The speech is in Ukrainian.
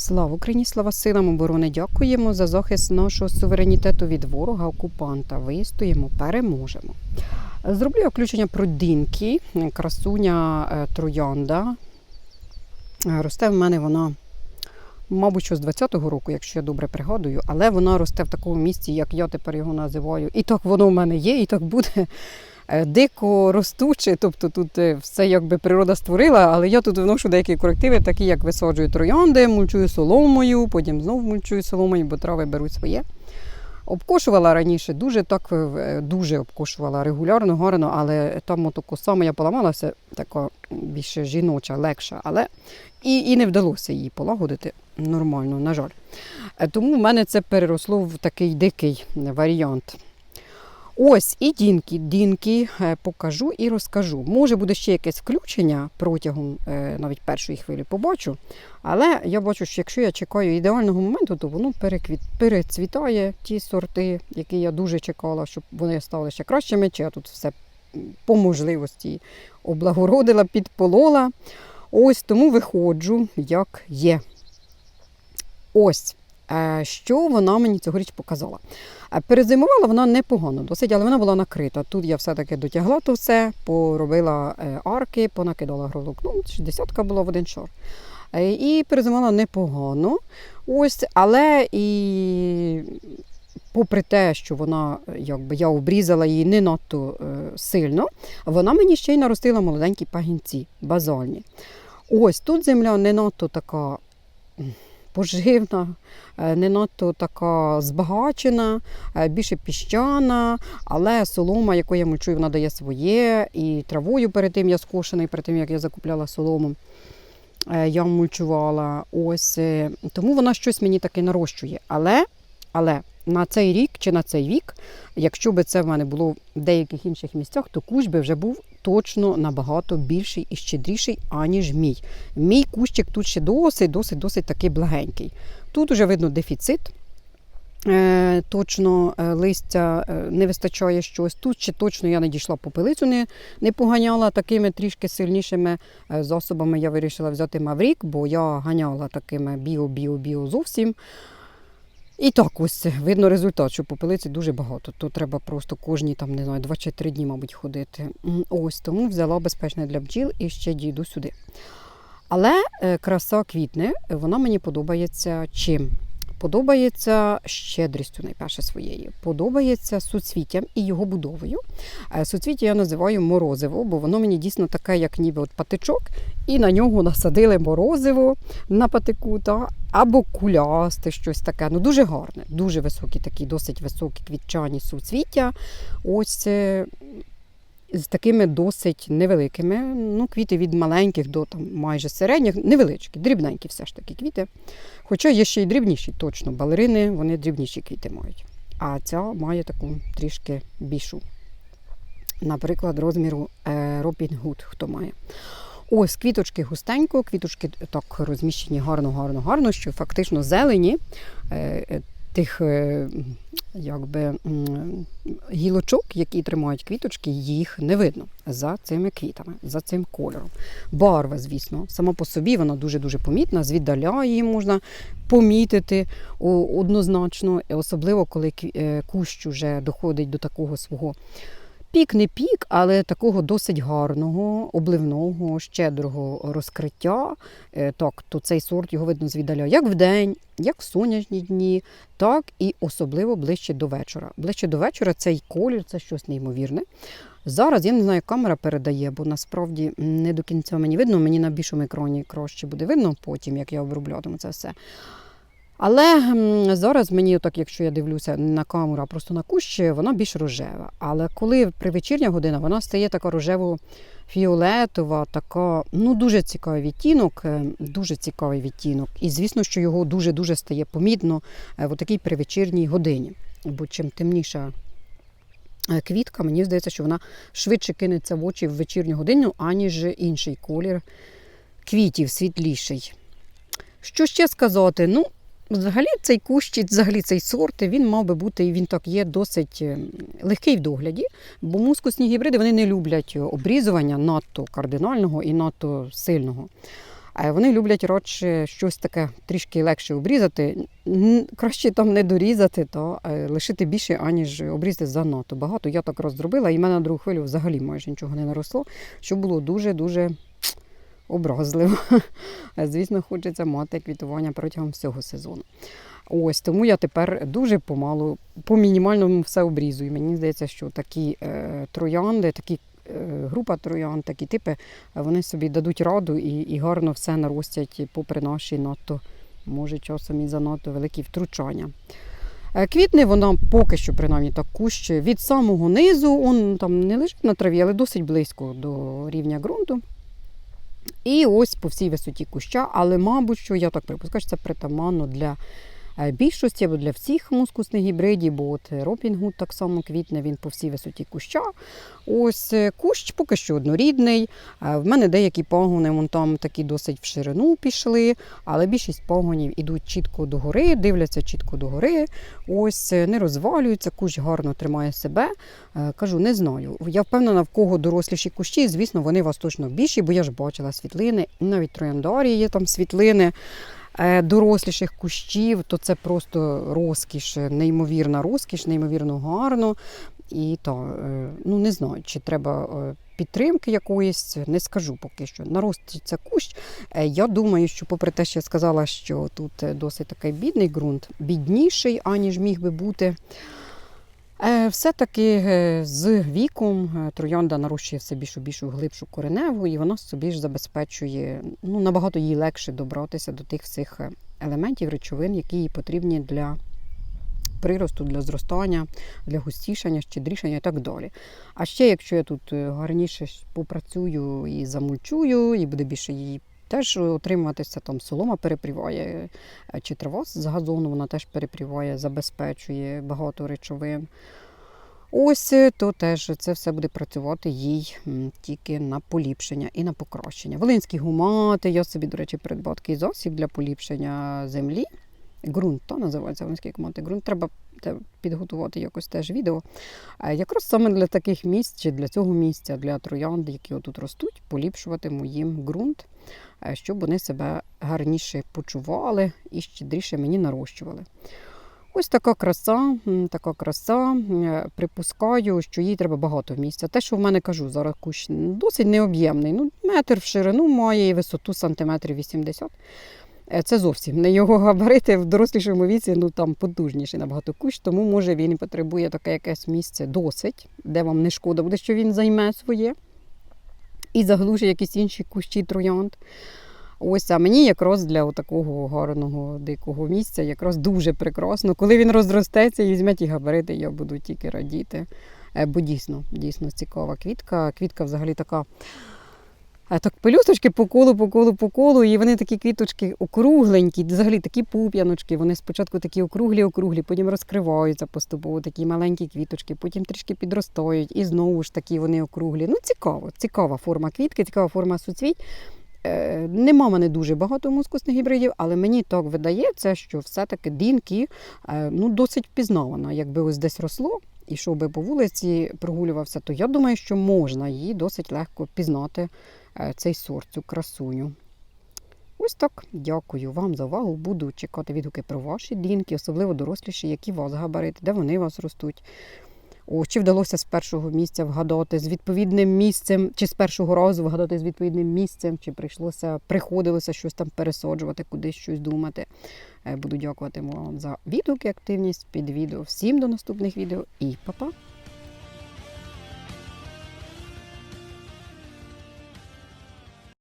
Слава Україні, слава силам оборони! Дякуємо за захист нашого суверенітету від ворога окупанта. Вистоїмо, переможемо. Зроблю включення про динки, красуня е, троянда. Е, Росте в мене вона, мабуть, що з 20-го року, якщо я добре пригадую, але вона росте в такому місці, як я тепер його називаю. І так воно в мене є, і так буде дико ростуче. Тобто тут е, все якби природа створила, але я тут вношу деякі корективи, такі як висаджую троянди, мульчую соломою, потім знову мульчую соломою, бо трави беруть своє. Обкошувала раніше, дуже так е, дуже обкошувала регулярно, гарно, але там отако саме я поламалася, така більше жіноча, легша, але і, і не вдалося її полагодити нормально, на жаль. Е, Тому в мене це переросло в такий дикий варіант. Ось і дінки. Дінки е, покажу і розкажу. Може буде ще якесь включення протягом е, навіть першої хвилі побачу. Але я бачу, що якщо я чекаю ідеального моменту, то воно переквіт, перецвітає ті сорти, які я дуже чекала, щоб вони стали ще кращими. Чи я тут все по можливості облагородила, підполола. Ось тому виходжу, як є. Ось. Е, Що вона мені цьогоріч показала? Е, Перезимувала вона непогано, досить, але вона була накрита. Тут я все-таки дотягла то все, поробила е, арки, понакидала грозок. Ну, чи десятка була в один шар. І перезимувала непогано. Ось, але і попри те, що вона, якби я обрізала її не надто сильно, вона мені ще й наростила молоденькі пагінці, базальні. Ось тут земля не надто така поживна, е, не надто така збагачена, е, більше піщана, але солома, яку я мульчую, вона дає своє, і травою перед тим я скошений, перед тим як я закупляла солому. е, Я мульчувала. Ось тому вона щось мені таки нарощує. Але, але на цей рік чи на цей вік, якщо би це в мене було в деяких інших місцях, то кущ би вже був точно набагато більший і щедріший, аніж мій. Мій кущик тут ще досить, досить, досить такий благенький. Тут вже видно дефіцит. Е, Точно е, листя е, не вистачає щось. Тут ще точно я не дійшла попелицю, не, не поганяла такими трішки сильнішими засобами. Я вирішила взяти Маврік, бо я ганяла такими біо-біо-біо зовсім. І так ось видно результат, що попелиці дуже багато. То треба просто кожні там, не знаю, 2 чи 3 дні, мабуть, ходити. Ось тому взяла безпечне для бджіл і ще дійду сюди. Але е, краса квітне, вона мені подобається чим? Подобається щедрістю, найперше своєю. Подобається суцвіттям і його будовою. Е, Суцвіття я називаю морозиво, бо воно мені дійсно таке, як ніби от патичок, і на нього насадили морозиво на патику, та, або кулясте, щось таке. Ну дуже гарне, дуже високі, такі, досить високі квітчані суцвіття. Ось з такими досить невеликими. Ну, квіти від маленьких до там, майже середніх, невеличкі, дрібненькі все ж таки квіти. Хоча є ще й дрібніші, точно. Балерини вони дрібніші квіти мають. А ця має таку трішки більшу. Наприклад, розміру е, Робін Гуд, хто має. Ось квіточки густенько, квіточки так розміщені гарно, гарно, гарно, що фактично зелені е, е, тих е, якби, гілочок, які тримають квіточки, їх не видно за цими квітами, за цим кольором. Барва, звісно, сама по собі вона дуже-дуже помітна, звіддаля її можна помітити однозначно, особливо коли е, кущ вже доходить до такого свого Пік не пік, але такого досить гарного, обливного, щедрого розкриття. Е, Так, то цей сорт його видно звідаля як вдень, як в сонячні дні, так і особливо ближче до вечора. Ближче до вечора цей колір це щось неймовірне. Зараз я не знаю, як камера передає, бо насправді не до кінця мені видно. Мені на більшому екрані краще буде видно потім, як я оброблятиму це все. Але зараз мені, так, якщо я дивлюся на камеру, а просто на кущ, вона більш рожева. Але коли при вечірня година вона стає така рожево-фіолетова, така, ну дуже цікавий відтінок, е, дуже цікавий відтінок. І звісно, що його дуже-дуже стає помітно е, в такій привечірній годині. Бо чим темніша е, квітка, мені здається, що вона швидше кинеться в очі в вечірню годину, аніж інший колір квітів, світліший. Що ще сказати? Ну, Взагалі цей кущ, взагалі цей сорт, він мав би бути, і він так є досить е, легкий в догляді, бо мускусні гібриди вони не люблять обрізування надто кардинального і надто сильного. Вони люблять радше щось таке трішки легше обрізати. Краще там не дорізати, та е, лишити більше, аніж обрізати занадто багато. Я так раз зробила, і в мене на другу хвилю взагалі майже нічого не наросло, що було дуже-дуже образливо. Звісно, хочеться мати квітування протягом всього сезону. Ось тому я тепер дуже помалу, по мінімальному все обрізую. Мені здається, що такі е, троянди, такі е, група троянд, такі типи, вони собі дадуть раду і, і гарно все наростять попри наші надто, може, часом і занадто великі втручання. Е, Квітне вона поки що, принаймні, так кущ від самого низу, он там не лежить на траві, але досить близько до рівня ґрунту. І ось по всій висоті куща, але, мабуть, що я так припускаю, що це притаманно для більшості або для всіх мускусних гібридів, бо от Робін так само квітне, він по всій висоті куща. Ось е, кущ поки що однорідний. Е, В мене деякі пагони вон там такі досить в ширину пішли, але більшість пагонів ідуть чітко догори, дивляться чітко догори. Ось е, не розвалюються, кущ гарно тримає себе. Е, Кажу, не знаю. Я впевнена, в кого доросліші кущі, звісно, вони вас точно більші, бо я ж бачила світлини, навіть трояндарі є там світлини е, доросліших кущів, то це просто розкіш, неймовірна розкіш, неймовірно гарно. І то, е, ну не знаю, чи треба е, підтримки якоїсь, не скажу поки що. Нароститься кущ. Е, Я думаю, що, попри те, що я сказала, що тут е, досить такий бідний ґрунт, бідніший, аніж міг би бути. Е, Все-таки е, з віком е, троянда нарощує все більшу більшу глибшу кореневу, і вона собі ж забезпечує ну, набагато їй легше добратися до тих всіх елементів, речовин, які їй потрібні для приросту, для зростання, для густішання, щедрішання і так далі. А ще, якщо я тут гарніше попрацюю і замульчую, і буде більше її теж отримуватися, там солома перепріває, е, чи трава з газону вона теж перепріває, забезпечує багато речовин. Ось е, то теж це все буде працювати їй тільки на поліпшення і на покращення. Волинські гумати, я собі, до речі, придбав такий засіб для поліпшення землі. Ґрунт, то називається волинські гумати. Ґрунт треба підготувати якось теж відео. Якраз саме для таких місць чи для цього місця, для троянд, які отут ростуть, поліпшуватиму їм ґрунт, щоб вони себе гарніше почували і щедріше мені нарощували. Ось така краса, така краса. Е, Припускаю, що їй треба багато місця. Те, що в мене кажу, зараз кущ досить необ'ємний. Ну, метр в ширину має і висоту сантиметрів 80. Е, Це зовсім не його габарити в дорослішому віці, ну там потужніший набагато кущ, тому може він потребує таке якесь місце досить, де вам не шкода буде, що він займе своє і заглушить якісь інші кущі троянд. Ось, а мені якраз для такого гарного дикого місця якраз дуже прекрасно. Коли він розростеться і візьме ті габарити, я буду тільки радіти. Е, Бо дійсно, дійсно цікава квітка. Квітка взагалі така. Так, пелюсточки по колу, по колу, по колу, і вони такі квіточки округленькі, взагалі такі пуп'яночки. Вони спочатку такі округлі, округлі, потім розкриваються поступово, такі маленькі квіточки, потім трішки підростають, і знову ж такі вони округлі. Ну, цікаво, цікава форма квітки, цікава форма суцвіть. Е, Нема мене дуже багато мускусних гібридів, але мені так видається, що все-таки дінкі е, ну, досить впізнавана. Якби ось десь росло і йшов би по вулиці, прогулювався, то я думаю, що можна її досить легко пізнати цей сорт, цю красуню. Ось так. Дякую вам за увагу. Буду чекати відгуки про ваші дінки, особливо доросліші, які вас габарити, де вони вас ростуть. О, чи вдалося з першого місця вгадати з відповідним місцем, чи з першого разу вгадати з відповідним місцем, чи прийшлося, приходилося щось там пересаджувати, кудись щось думати. Е, Буду дякувати вам за відгуки, активність під відео. Всім до наступних відео і па-па!